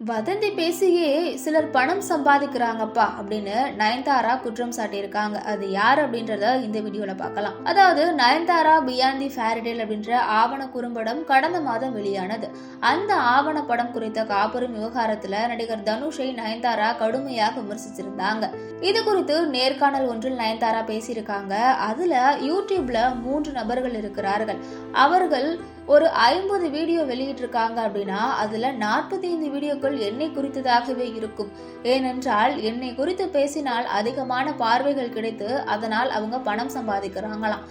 வதந்தி பேசியே சிலர் பணம் சம்பாதிக்கிறாங்கப்பா அப்படின்னு நயன்தாரா குற்றம் சாட்டியிருக்காங்க. அது யார் அப்படின்றத இந்த வீடியோல பார்க்கலாம். அதாவது நயன்தாரா பியாண்ட் தி ஃபேரிடேல் அப்படின்ற ஆவண குறும்படம் கடந்த மாதம் வெளியானது. அந்த ஆவண படம் குறித்த காப்புரிமை விவகாரத்துல நடிகர் தனுஷை நயன்தாரா கடுமையாக விமர்சிச்சிருந்தாங்க. இது குறித்து நேர்காணல் ஒன்றில் நயன்தாரா பேசியிருக்காங்க. அதுல யூடியூப்ல மூன்று நபர்கள் இருக்கிறார்கள். அவர்கள் ஒரு ஐம்பது வீடியோ வெளியிட்டிருக்காங்க அப்படின்னா அதுல நாற்பத்தி ஐந்து வீடியோக்கள் என்னை குறித்ததாகவே இருக்கும். ஏனென்றால் என்னை குறித்து பேசினால் அதிகமான பார்வைகள் கிடைத்து அதனால் அவங்க பணம் சம்பாதிக்கிறாங்களாம்.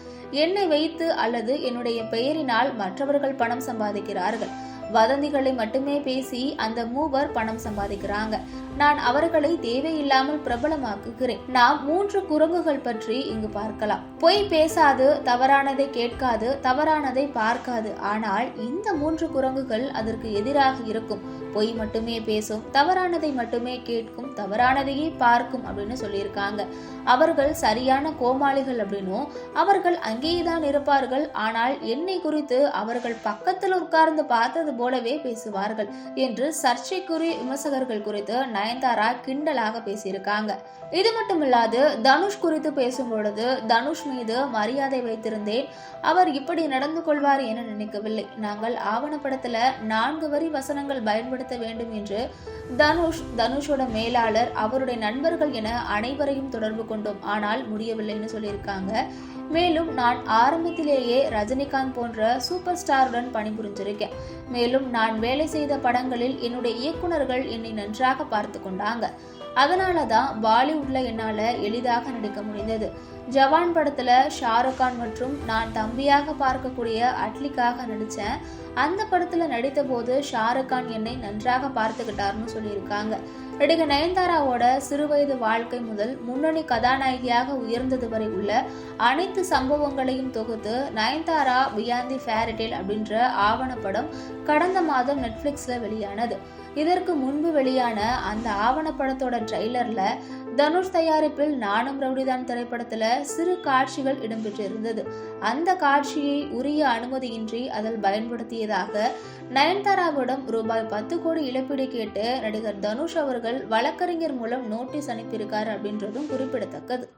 என்னை வைத்து அல்லது என்னுடைய பெயரினால் மற்றவர்கள் பணம் சம்பாதிக்கிறார்கள். வதந்திகளை மட்டுமே பேசி அந்த மூவர் பணம் சம்பாதிக்கிறாங்க. நான் அவர்களை தேவையில்லாமல் பிரபலமாக்குகிறேன். நாம் மூன்று குரங்குகள் பற்றி இங்கு பார்க்கலாம். பொய் பேசாது தவறானதை கேட்காது தவறானதை பார்க்காது. ஆனால் இந்த மூன்று குரங்குகள் அதற்கு எதிராக இருக்கும். பொய் மட்டுமே பேசும் தவறானதை மட்டுமே கேட்கும் தவறானதையே பார்க்கும் அப்படின்னு சொல்லியிருக்காங்க. அவர்கள் சரியான கோமாளிகள் அப்படின்னும் அவர்கள் அங்கேயே தான் இருப்பார்கள். ஆனால் என்னை குறித்து அவர்கள் பக்கத்தில் உட்கார்ந்து பார்த்தது போலவே பேசுவார்கள் என்று சர்ச்சைக்குரிய விமர்சகர்கள் குறித்து நயன்தாரா கிண்டலாக பேசியிருக்காங்க. இது மட்டுமில்லாது தனுஷ் குறித்து பேசும் பொழுது தனுஷ் மீது மரியாதை வைத்திருந்தேன். அவர் இப்படி நடந்து கொள்வார் என நினைக்கவில்லை. நாங்கள் ஆவணப்படத்துல நான்கு வரி வசனங்கள் பயன்படுத்த வேண்டும் என்று தனுஷ் தனுஷோட மேலாளர் அவருடைய நண்பர்கள் என அனைவரையும் தொடர்பு கொண்டோம். ஆனால் முடியவில்லைன்னு சொல்லியிருக்காங்க. மேலும் நான் ஆரம்பத்திலேயே ரஜினிகாந்த் போன்ற சூப்பர் ஸ்டாருடன் பணிபுரிஞ்சிருக்கேன் மேலும் நான் வேலை செய்த படங்களில் என்னுடைய இயக்குனர்கள் என்னை நன்றாக பார்த்து கொண்டாங்க. அதனால தான் பாலிவுட்ல என்னால எளிதாக நடிக்க முடிந்தது. ஜவான் படத்தில் ஷாருக் கான் மற்றும் நான் தம்பியாக பார்க்கக்கூடிய அட்லிக்காக நடிச்சேன் அந்த படத்தில் நடித்த போது ஷாருக் கான் என்னை நன்றாக பார்த்துக்கிட்டாருன்னு சொல்லியிருக்காங்க. நடிகர் நயன்தாராவோட சிறுவயது வாழ்க்கை முதல் முன்னணி கதாநாயகியாக உயர்ந்தது வரை உள்ள அனைத்து சம்பவங்களையும் தொகுத்து நயன்தாரா பியாந்தி ஃபேரிடேல் அப்படின்ற ஆவணப்படம் கடந்த மாதம் நெட்ஃப்ளிக்ஸில் வெளியானது. இதற்கு முன்பு வெளியான அந்த ஆவணப்படத்தோட ட்ரெய்லரில் தனுஷ் தயாரிப்பில் நானும் ரவுடிதான் திரைப்படத்தில் சிறு காட்சிகள் இடம்பெற்றிருந்தது. அந்த காட்சியை உரிய அனுமதியின்றி அதில் பயன்படுத்தியதாக நயன்தாராவிடம் ரூபாய் பத்து கோடி இழப்பீடு கேட்டு நடிகர் தனுஷ் அவர்கள் வழக்கறிஞர் மூலம் நோட்டீஸ் அனுப்பியிருக்கார் அப்படின்றதும் குறிப்பிடத்தக்கது.